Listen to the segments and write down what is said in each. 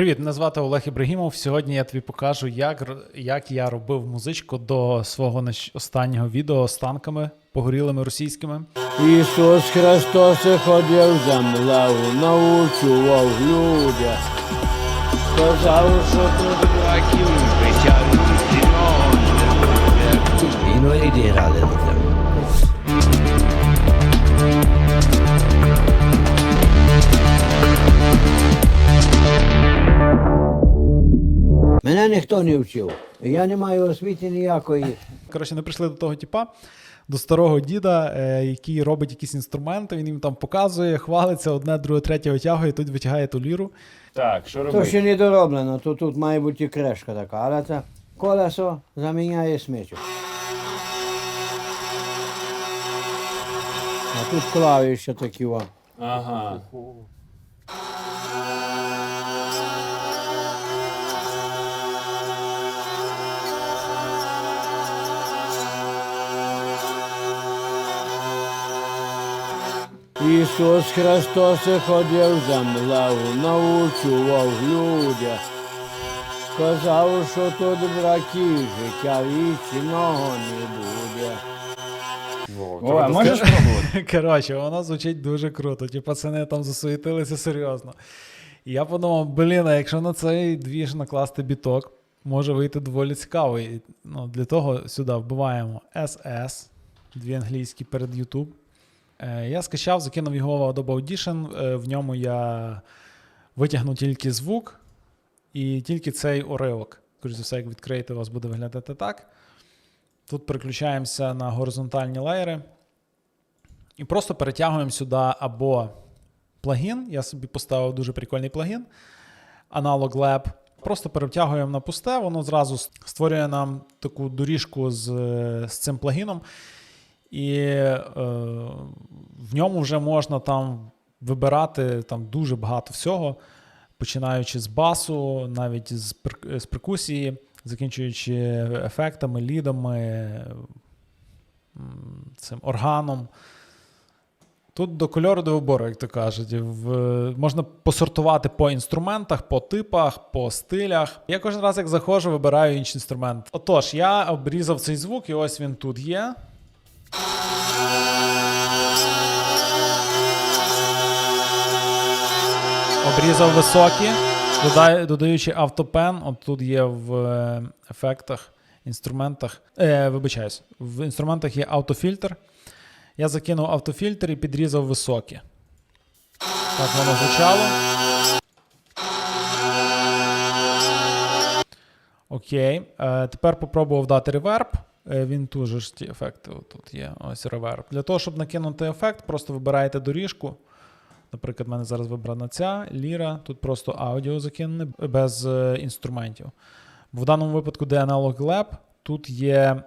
Привіт, мене звати Олег Ібрагімов. Сьогодні я тобі покажу, як, р- як я робив музичку до свого останнього відео з танками погорілими російськими. Ісус Христос ходив землею, научував людях. Сказав, що тут Invalidi herhalde dedim. Мене ніхто не вчив. Я не маю освіти ніякої. Коротше, не прийшли до того типа, до старого діда, е, який робить якісь інструменти, він їм там показує, хвалиться, одне, друге, третє витягує, тут витягає ту ліру. Так, що То ще не дороблено, то тут має бути крешка така, але це колесо заміняє смичок. А тут клавіші такі. Ага. Ісус Христос ходив землею, научував людях. Сказав, що тут браки життя вічного не буде. О, а можеш спробувати? Коротше, воно звучить дуже круто. Ті пацани там засуетилися серйозно. І я подумав, блін, а якщо на цей двіж накласти біток, може вийти доволі цікаво. І, ну, для того сюди вбиваємо SS, дві англійські перед YouTube. Е, я скачав, закинув його в Adobe Audition. Е, в ньому я витягну тільки звук і тільки цей уривок. Скоріше за все, як відкриєте, у вас буде виглядати так. Тут переключаємося на горизонтальні леєри. І просто перетягуємо сюди або плагін. Я собі поставив дуже прикольний плагін. Analog Lab. Просто перетягуємо на пусте, воно зразу створює нам таку доріжку з, з цим плагіном. І е, в ньому вже можна там вибирати там дуже багато всього, починаючи з басу, навіть з, з перкусії, закінчуючи ефектами, лідами, цим органом. Тут до кольору до вибору, як то кажуть. В, можна посортувати по інструментах, по типах, по стилях. Я кожен раз, як заходжу, вибираю інший інструмент. Отож, я обрізав цей звук, і ось він тут є. Обрізав високі, додаючи автопен. От тут є в е, ефектах, інструментах. Е, вибачаюсь, в інструментах є автофільтр. Я закинув автофільтр і підрізав високі. Так воно звучало. Окей. Е, тепер попробував дати реверб. Е, він тут же ж ті ефекти тут є. Ось реверб. Для того, щоб накинути ефект, просто вибираєте доріжку. Наприклад, в мене зараз вибрана ця ліра. Тут просто аудіо закинене без е, інструментів. В даному випадку, де Analog Lab, тут є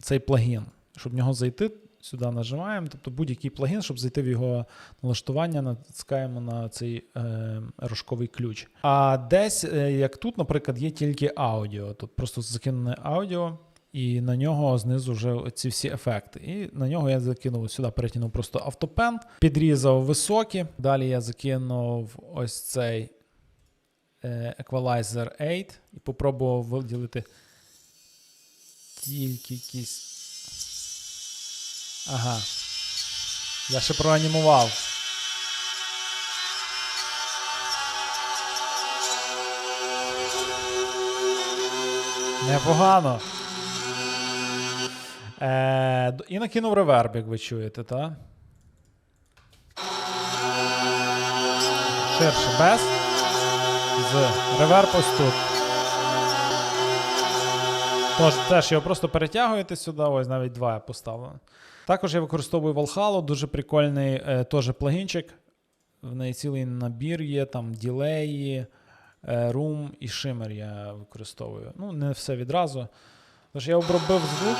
цей плагін. Щоб в нього зайти, сюди нажимаємо. Тобто будь-який плагін, щоб зайти в його налаштування, натискаємо на цей е, рожковий ключ. А десь, е, як тут, наприклад, є тільки аудіо. Тут просто закинене аудіо. І на нього знизу вже ці всі ефекти. І на нього я закинув сюди, перетягнув просто автопен, підрізав високі. Далі я закинув ось цей е, Equalizer 8 і попробував виділити тільки якісь. Ага. Я ще проанімував. Непогано. Е, і накинув реверб, як ви чуєте, так? Ширше без. З реверб ось тут. Тож теж його просто перетягуєте сюди, ось навіть два я поставив. Також я використовую Valhalla, дуже прикольний е, теж плагінчик. В неї цілий набір є, там ділеї, е, Room і Shimmer я використовую. Ну, не все відразу. Тож я обробив звук.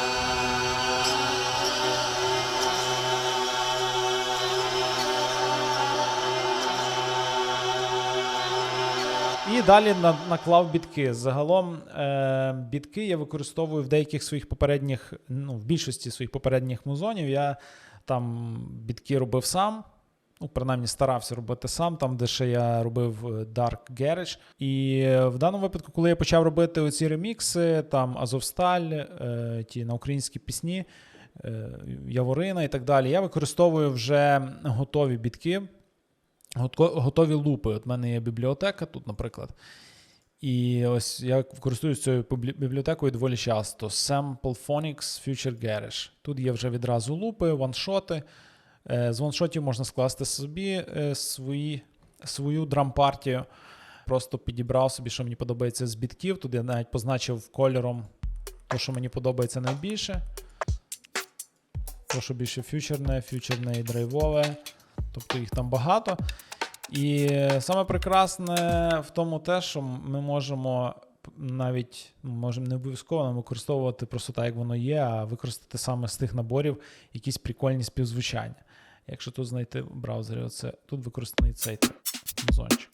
Далі на- наклав бітки. Загалом е, бітки я використовую в деяких своїх попередніх, ну, в більшості своїх попередніх музонів. Я там бітки робив сам. Ну, принаймні старався робити сам, там, де ще я робив е, Dark Garage. І е, в даному випадку, коли я почав робити оці ремікси, там Азовсталь, е, ті на українські пісні, Яворина і так далі, я використовую вже готові бітки, готові лупи. От в мене є бібліотека тут, наприклад. І ось я користуюсь цією бібліотекою доволі часто. Sample Phonics Future Garage. Тут є вже відразу лупи, ваншоти. Е, З ваншотів можна скласти собі е, свої, свою драм-партію. Просто підібрав собі, що мені подобається з бітків. Тут я навіть позначив кольором те, що мені подобається найбільше. То, що більше фьючерне, фьючерне і драйвове. Тобто їх там багато. І саме прекрасне в тому те, що ми можемо навіть ну, можемо не обов'язково використовувати просто так, як воно є, а використати саме з тих наборів якісь прикольні співзвучання. Якщо тут знайти в браузері, оце, тут використаний цей зончик.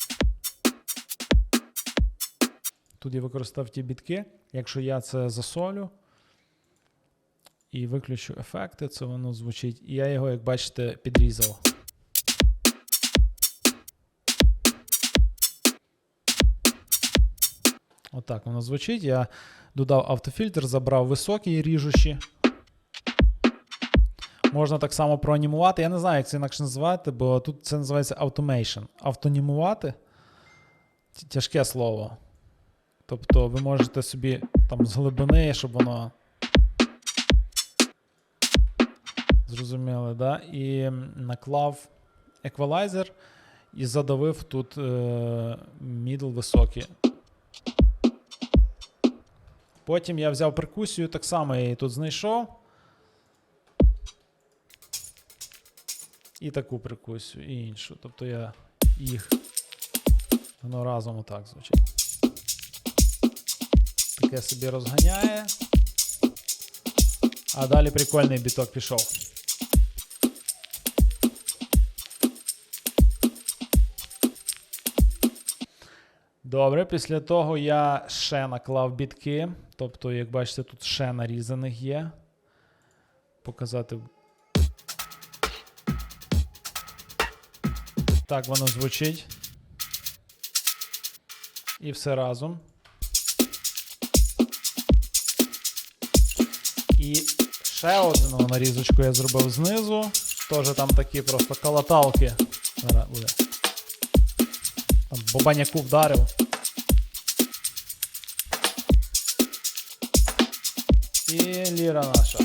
Тут я використав ті бітки. Якщо я це засолю і виключу ефекти, це воно звучить. І я його, як бачите, підрізав. Отак воно звучить. Я додав автофільтр, забрав високі ріжучі. Можна так само проанімувати. Я не знаю, як це інакше називати, бо тут це називається automation. Автонімувати тяжке слово. Тобто ви можете собі там з глибини, щоб воно. Зрозуміли, да? І наклав еквалайзер і задавив тут е, мідл високий. Потім я взяв перкусію, так само я її тут знайшов. І таку перкусію, і іншу. Тобто я їх воно разом отак звучить. Таке собі розганяє. А далі прикольний біток пішов. Добре, після того я ще наклав бітки. Тобто, як бачите, тут ще нарізаних є. Показати. Так воно звучить. І все разом. І ще одну нарізочку я зробив знизу. Теж там такі просто калаталки. Там бобаняку вдарив. І ліра наша.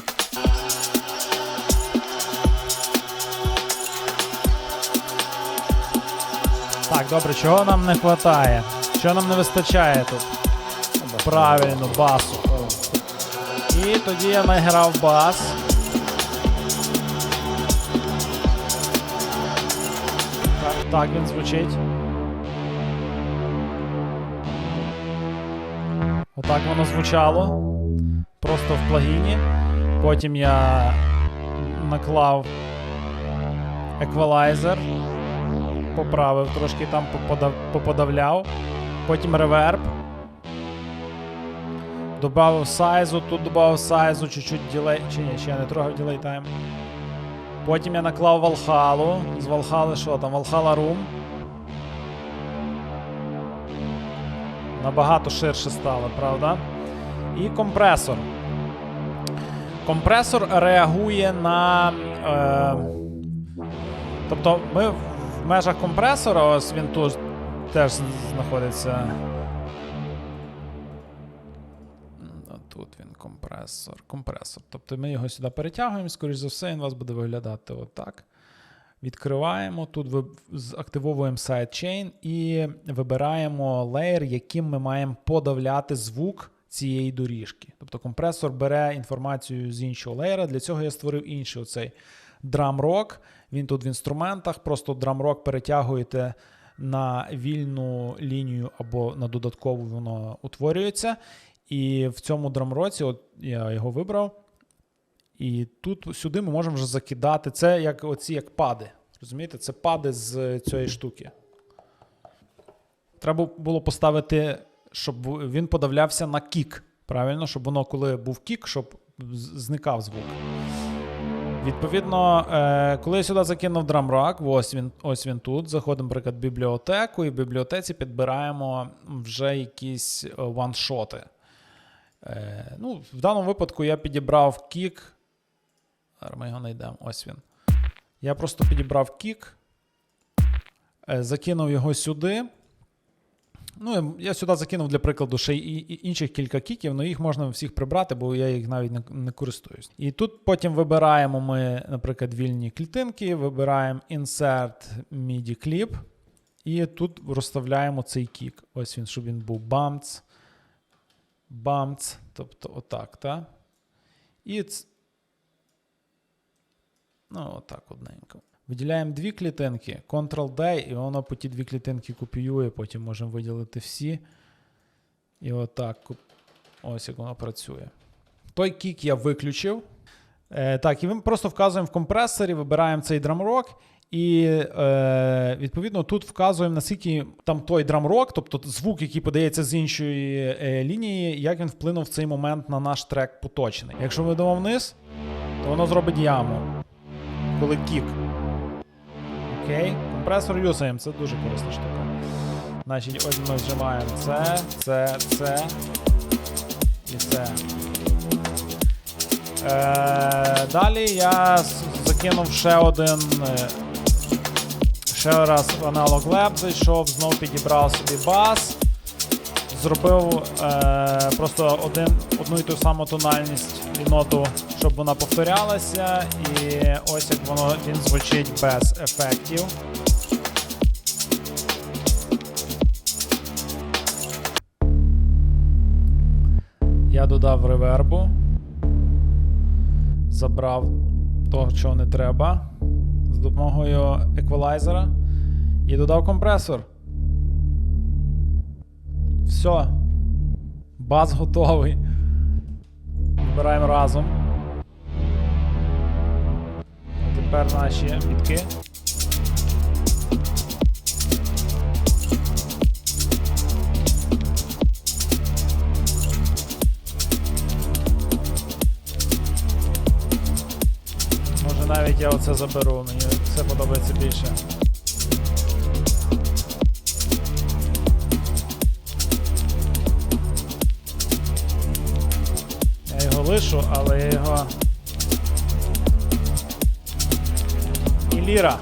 Так, добре, чого нам не вистачає? Що нам не вистачає тут? Правильно, басу. І тоді я награв бас. Так, він звучить. Отак воно звучало. Просто в плагіні. Потім я наклав еквалайзер. Поправив трошки там поподавляв. Потім реверб. Добавив сайзу, тут додав сайзу, чуть-чуть ділей. Чи ні, ще я не трогав ділей тайм. Потім я наклав Валхалу. З Валхали що там? Valhalla Room. Набагато ширше стало, правда? І компресор. Компресор реагує на. Е, тобто ми в межах компресора, ось він тут теж знаходиться. Тут він компресор. Компресор. Тобто ми його сюди перетягуємо, скоріш за все, він у вас буде виглядати отак. Відкриваємо, тут активовуємо sidechain і вибираємо леєр, яким ми маємо подавляти звук цієї доріжки. Тобто компресор бере інформацію з іншого леєра. Для цього я створив інший оцей Drum-Rock. Він тут в інструментах. Просто Drum-Rock перетягуєте на вільну лінію або на додаткову воно утворюється. І в цьому драмроці, от я його вибрав. І тут сюди ми можемо вже закидати. Це як оці як пади. Розумієте? Це пади з цієї штуки. Треба було поставити, щоб він подавлявся на кік. Правильно, щоб воно, коли був кік, щоб зникав звук. Відповідно, е, коли я сюди закинув драмрак, ось він, ось він тут. Заходимо, наприклад, в бібліотеку, і в бібліотеці підбираємо вже якісь е, ваншоти. Е, ну, в даному випадку я підібрав кік. Зараз ми його знайдемо. Ось він. Я просто підібрав кік, закинув його сюди. Ну, я сюди закинув для прикладу ще й інших кілька кіків, але їх можна всіх прибрати, бо я їх навіть не, не користуюсь. І тут потім вибираємо ми, наприклад, вільні клітинки, вибираємо Insert MIDI Clip, і тут розставляємо цей кік. Ось він, щоб він був бамц, бамц, тобто отак, так? І ц... ну, отак одненько. Виділяємо дві клітинки, Ctrl-D, і воно по ті дві клітинки копіює, потім можемо виділити всі. І отак. Ось як воно працює. Той кік я виключив. Е, так, і ми просто вказуємо в компресорі, вибираємо цей драмрок. І е, відповідно тут вказуємо, наскільки там той драмрок, тобто звук, який подається з іншої е, лінії, як він вплинув в цей момент на наш трек поточний. Якщо ми йдемо вниз, то воно зробить яму. Коли кік. Окей, компресор юзаємо, це дуже корисна штука. Значить, ось ми вживаємо це, це, це і це. Е, далі я закинув ще один. е, Ще раз в аналог Lab зайшов, знов підібрав собі бас. Зробив е, просто один, одну і ту саму тональність ноту, щоб вона повторялася. І ось як воно він звучить без ефектів. Я додав ревербу. Забрав того, чого не треба. З допомогою еквалайзера. І додав компресор. Все. Бас готовий. Вибираємо разом. А Тепер наші бітки. Може навіть я оце заберу, мені це подобається більше. Я його лишу, але я його. І.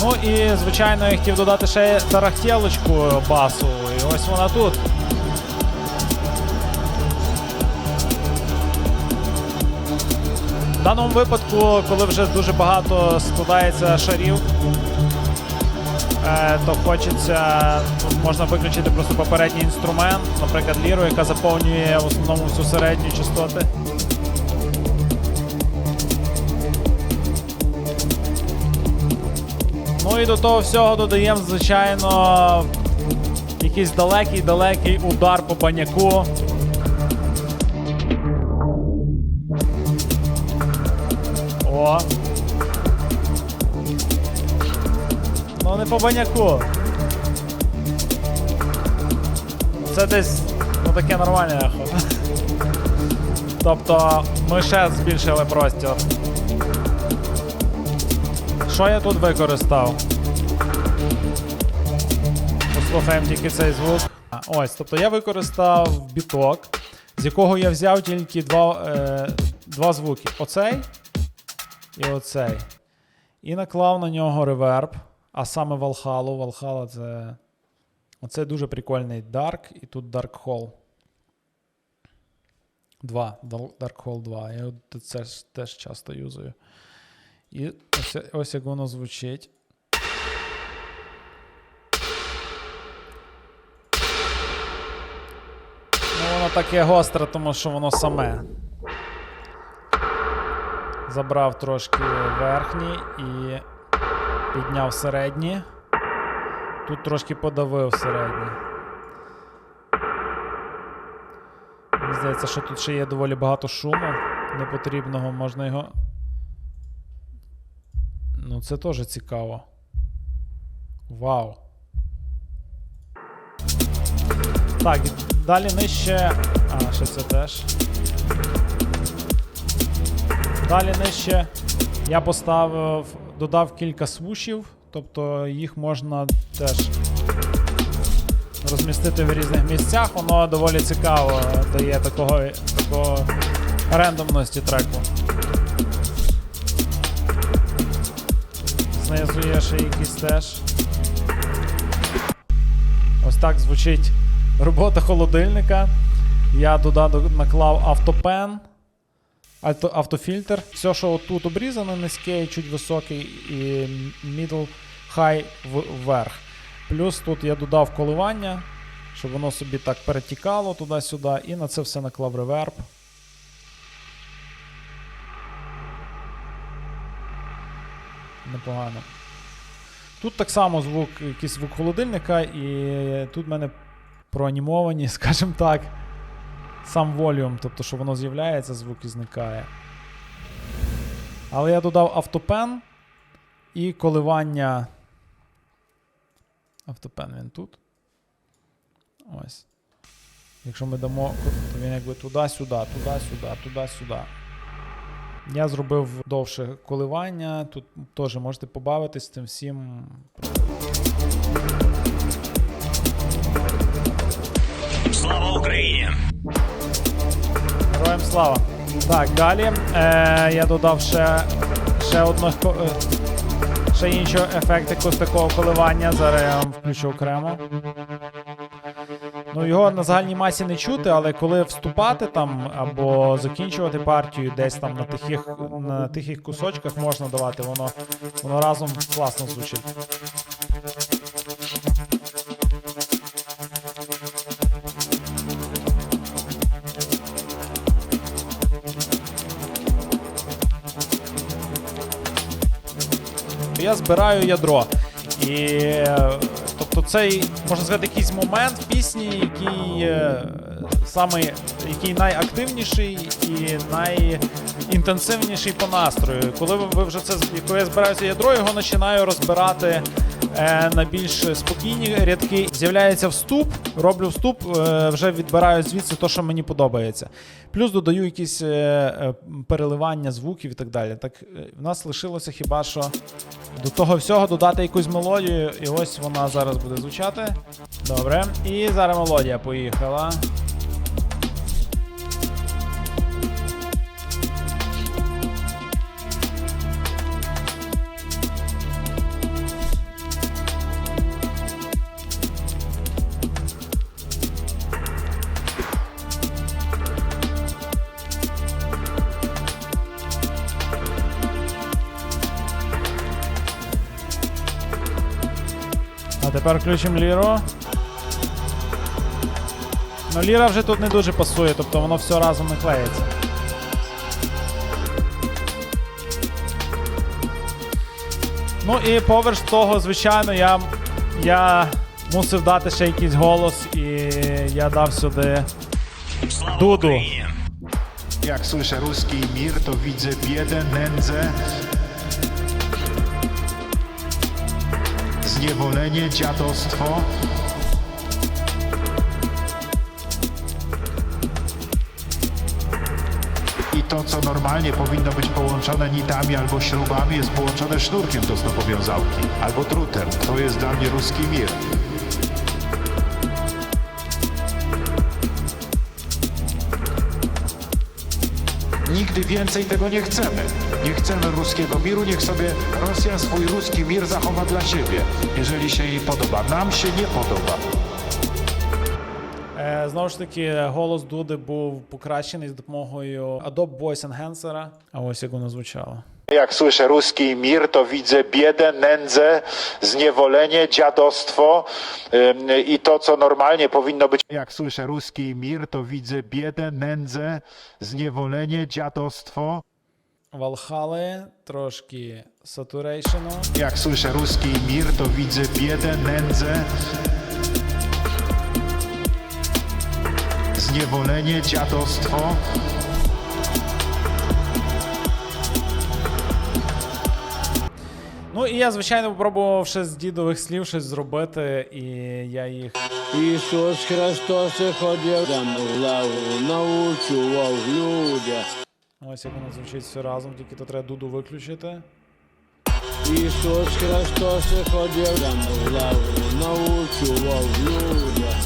Ну і, звичайно, я хотів додати ще тарахтєлочку басу. І ось вона тут. Даному випадку, коли вже дуже багато складається шарів, е, то хочеться, можна виключити просто попередній інструмент, наприклад, ліру, яка заповнює в основному всю середню частоти. Ну і до того всього додаємо, звичайно, якийсь далекий-далекий удар по баняку. Не по баняку. Це десь ну таке нормальне ехо. Тобто ми ще збільшили простір. Що я тут використав? Послухаємо тільки цей звук. Ось, тобто я використав біток, з якого я взяв тільки два, е, два звуки. Оцей і оцей. І наклав на нього реверб, а саме Valhalla. Valhalla це. Оце дуже прикольний Dark, і тут Dark Hole. 2. Dark Hole 2. Я це теж часто юзаю. І ось, ось як воно звучить. Ну, воно таке гостре, тому що воно саме. Забрав трошки верхній і підняв середній. Тут трошки подавив середній. Мені здається, що тут ще є доволі багато шуму непотрібного, можна його. Ну, це теж цікаво. Вау. Так, далі нижче. А, ще це теж. Далі нижче я поставив, додав кілька свушів, тобто їх можна теж розмістити в різних місцях. Воно доволі цікаво дає такого, такого рандомності треку. Знизу є ще якісь теж. Ось так звучить робота холодильника. Я туди наклав автопен, авто, автофільтр. Все, що отут обрізано, низький, чуть високий, і middle, high вверх. Плюс тут я додав коливання, щоб воно собі так перетікало туди-сюди, і на це все наклав реверб. Непогано. Тут так само звук, якийсь звук холодильника, і тут в мене проанімовані, скажімо так, сам волюм, тобто, що воно з'являється, звук і зникає. Але я додав автопен і коливання. Автопен він тут. Ось. Якщо ми дамо, то він якби туди-сюди, туди-сюди, туди-сюди. Я зробив довше коливання. Тут теж можете побавитись цим всім. Слава Україні! Героям слава. Так, далі е, я додав ще, ще одного е, ще іншого ефекту ось такого коливання. Зараз я вам включу окремо. Ну, його на загальній масі не чути, але коли вступати там або закінчувати партію десь там на тихих, на тихих кусочках можна давати, воно, воно разом класно звучить. Я збираю ядро. І тобто цей, можна сказати, якийсь момент в пісні, який е, саме, який найактивніший і найінтенсивніший по настрою. Коли ви, вже це коли я збираю це ядро, його починаю розбирати е, на більш спокійні рядки. З'являється вступ, роблю вступ, е, вже відбираю звідси те, що мені подобається. Плюс додаю якісь переливання звуків і так далі. Так в нас лишилося хіба що до того всього додати якусь мелодію, і ось вона зараз буде звучати. Добре. І зараз мелодія поїхала. Тепер включимо ліру. Ну, ліра вже тут не дуже пасує, тобто воно все разом не клеїться. Ну і поверх того, звичайно, я, я мусив дати ще якийсь голос, і я дав сюди Дуду. Jak słyszę ruski mir, to widzę biedę, nędzę, zniewolenie, dziadostwo. I to, co normalnie powinno być połączone nitami albo śrubami, jest połączone sznurkiem do stopowiązałki albo drutem. To jest dla mnie ruski mir. Nigdy więcej tego nie chcemy. Nie chcemy ruskiego miru, niech sobie Rosja swój ruski mir zachowa dla siebie, jeżeli się jej podoba. Nam się nie podoba. Е, знову ж таки, голос Дуди був покращений з допомогою Adobe Voice Enhancer. А ось як воно звучало. Jak słyszę ruski mir, to widzę biedę, nędzę, zniewolenie, dziadostwo ym, i to, co normalnie powinno być. Jak słyszę ruski mir, to widzę biedę, nędzę, zniewolenie, dziadostwo. Валхали, трошки сатурейшену. Jak słyszę ruski mir, to widzę biedę, nędzę, zniewolenie, dziadostwo. Ну і я, звичайно, попробував ще з дідових слів щось зробити, і я їх Ісус Христос ходив там лаву, научував людях. ось як воно звучить все разом, тільки то треба дуду виключити. Ісус Христос ходив там лаву, научував людях.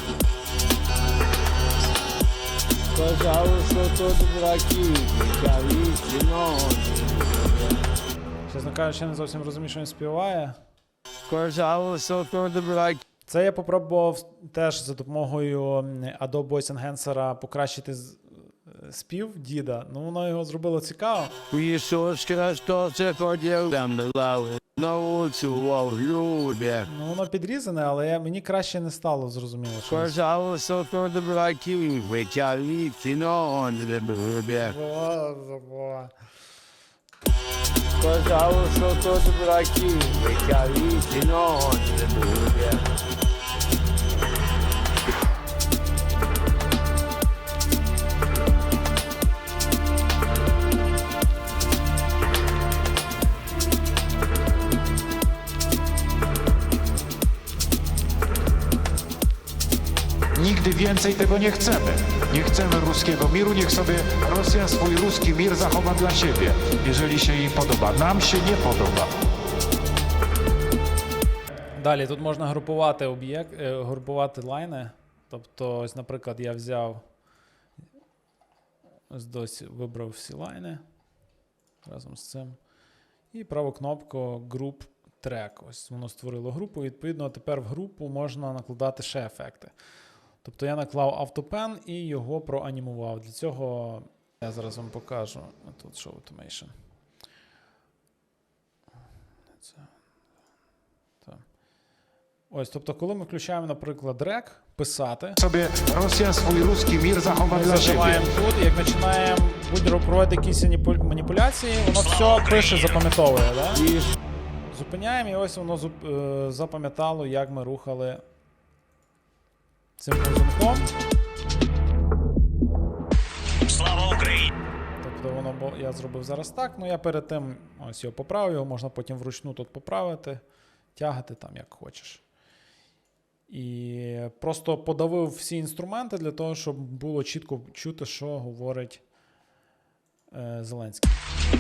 Казав, що тут браки, та вічно. Чесно кажучи, не зовсім розумію, що він співає. Це я попробував теж за допомогою Adobe Voice Enhancer покращити е, спів діда. Ну, воно його зробило цікаво. Ну, воно підрізане, але я, мені краще не стало зрозуміло. Що він Казав, що тут браки, та вічно. Więcej tego nie chcemy. Nie chcemy ruskiego miru, niech sobie Rosja swój ruski mir zachowa dla siebie, jeżeli się jej podoba. Nam się nie podoba. Далі тут можна групувати об'єкт, групувати лайни. Тобто, ось, наприклад, я взяв ось досі вибрав всі лайни разом з цим. І праву кнопку Group Track. Ось воно створило групу. Відповідно, тепер в групу можна накладати ще ефекти. Тобто я наклав автопен і його проанімував. Для цього я зараз вам покажу. Тут Show Automation. Ось, тобто, коли ми включаємо, наприклад, рек, писати, swój ruski mir zachowa ми зажимаємо тут, як починаємо будь-ро проводити якісь маніпу- маніпуляції, воно все пише, запам'ятовує. Да? Зупиняємо, і ось воно зуп- е, запам'ятало, як ми рухали цим ползунком. Слава Україні! Тобто воно я зробив зараз так. Ну я перед тим ось його поправив, його можна потім вручну тут поправити, тягати там як хочеш. І просто подавив всі інструменти для того, щоб було чітко чути, що говорить е, Зеленський.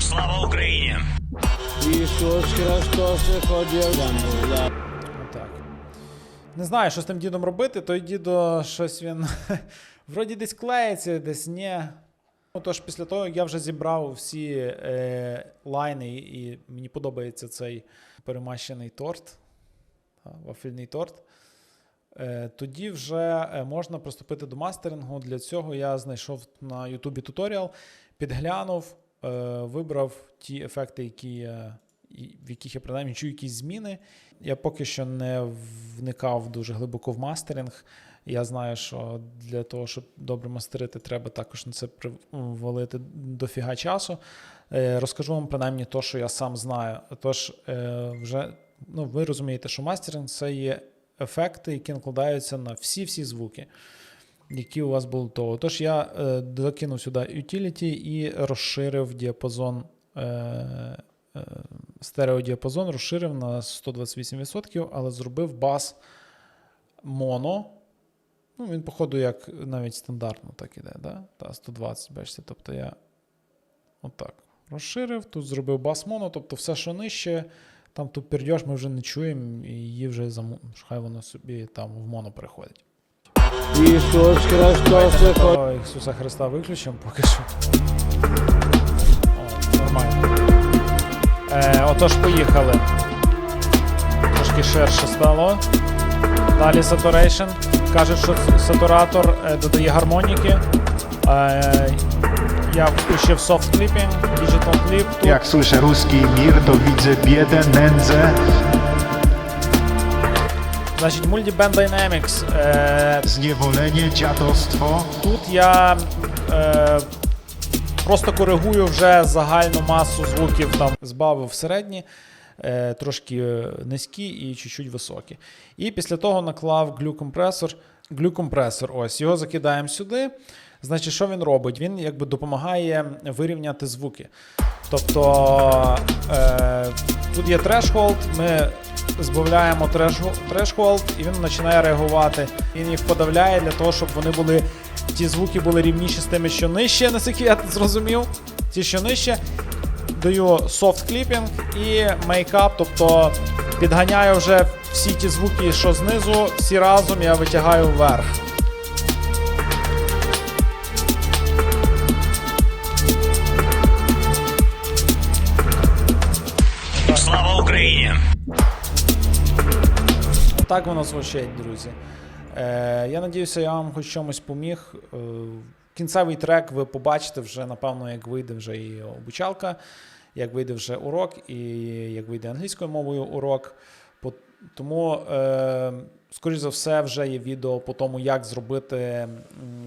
Слава Україні! Ісус Христос ходив там лаву. Отак. Не знаю, що з тим дідом робити. Той дідо щось він вроді десь клеїться, десь ні. Ну, тож після того, як я вже зібрав всі е, лайни, і мені подобається цей перемащений торт, вафельний торт. Е, тоді вже е, можна приступити до мастерингу. Для цього я знайшов на Ютубі туторіал, підглянув, е, вибрав ті ефекти, які я, в яких я принаймні чую якісь зміни. Я поки що не вникав дуже глибоко в мастеринг. Я знаю, що для того, щоб добре мастерити, треба також на це ввалити дофіга часу. Е, Розкажу вам принаймні те, що я сам знаю. Тож, е, вже ну, ви розумієте, що мастеринг це є ефекти, які накладаються на всі-всі звуки, які у вас були того. Тож я е, докинув сюди utility і розширив діапазон. Е, е, стереодіапазон розширив на 128%, але зробив бас моно. Ну, він, походу, як навіть стандартно так іде, да? Та 120, бачите. Тобто я отак розширив, тут зробив бас моно, тобто все, що нижче, там ту пердьош ми вже не чуємо, і її вже заму... хай воно собі там в моно переходить. Ісус Христос Ісуса Христа виключимо поки що. О, нормально. Е, отож, поїхали. Трошки ширше стало. Далі saturation. Кажуть, що сатуратор е, додає гармоніки. Е, я включив soft clipping, digital clip. Тут Jak słyszę ruski mir, to widzę biedę, nędzę. Значить, Multiband Dynamics. Е, Zniewolenie, dziadostwo. Тут я е, просто коригую вже загальну масу звуків, там збавив середні, е, трошки е, низькі і чуть-чуть високі. І після того наклав глюкомпресор. Глюкомпресор, ось, його закидаємо сюди. Значить, що він робить? Він якби допомагає вирівняти звуки. Тобто е, тут є трешхолд, ми збавляємо трешхолд, і він починає реагувати. Він їх подавляє для того, щоб вони були. Ті звуки були рівніші з тими, що нижче, наскільки я зрозумів. Ті, що нижче. Даю софт кліпінг і мейкап, тобто підганяю вже всі ті звуки, що знизу, всі разом я витягаю вверх. Так воно звучить, друзі. Е, я надіюся, я вам хоч чомусь поміг. Е, кінцевий трек ви побачите вже, напевно, як вийде вже і обучалка, як вийде вже урок, і як вийде англійською мовою урок. Тому, е, скоріш за все, вже є відео по тому, як зробити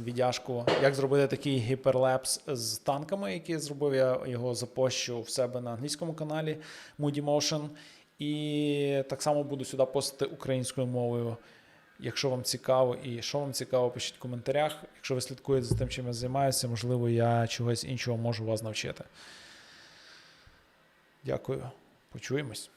віддяжку, як зробити такий гіперлепс з танками, який зробив я його запощу в себе на англійському каналі Moody Motion. І так само буду сюди постити українською мовою. Якщо вам цікаво і що вам цікаво, пишіть в коментарях. Якщо ви слідкуєте за тим, чим я займаюся, можливо, я чогось іншого можу вас навчити. Дякую. Почуємось.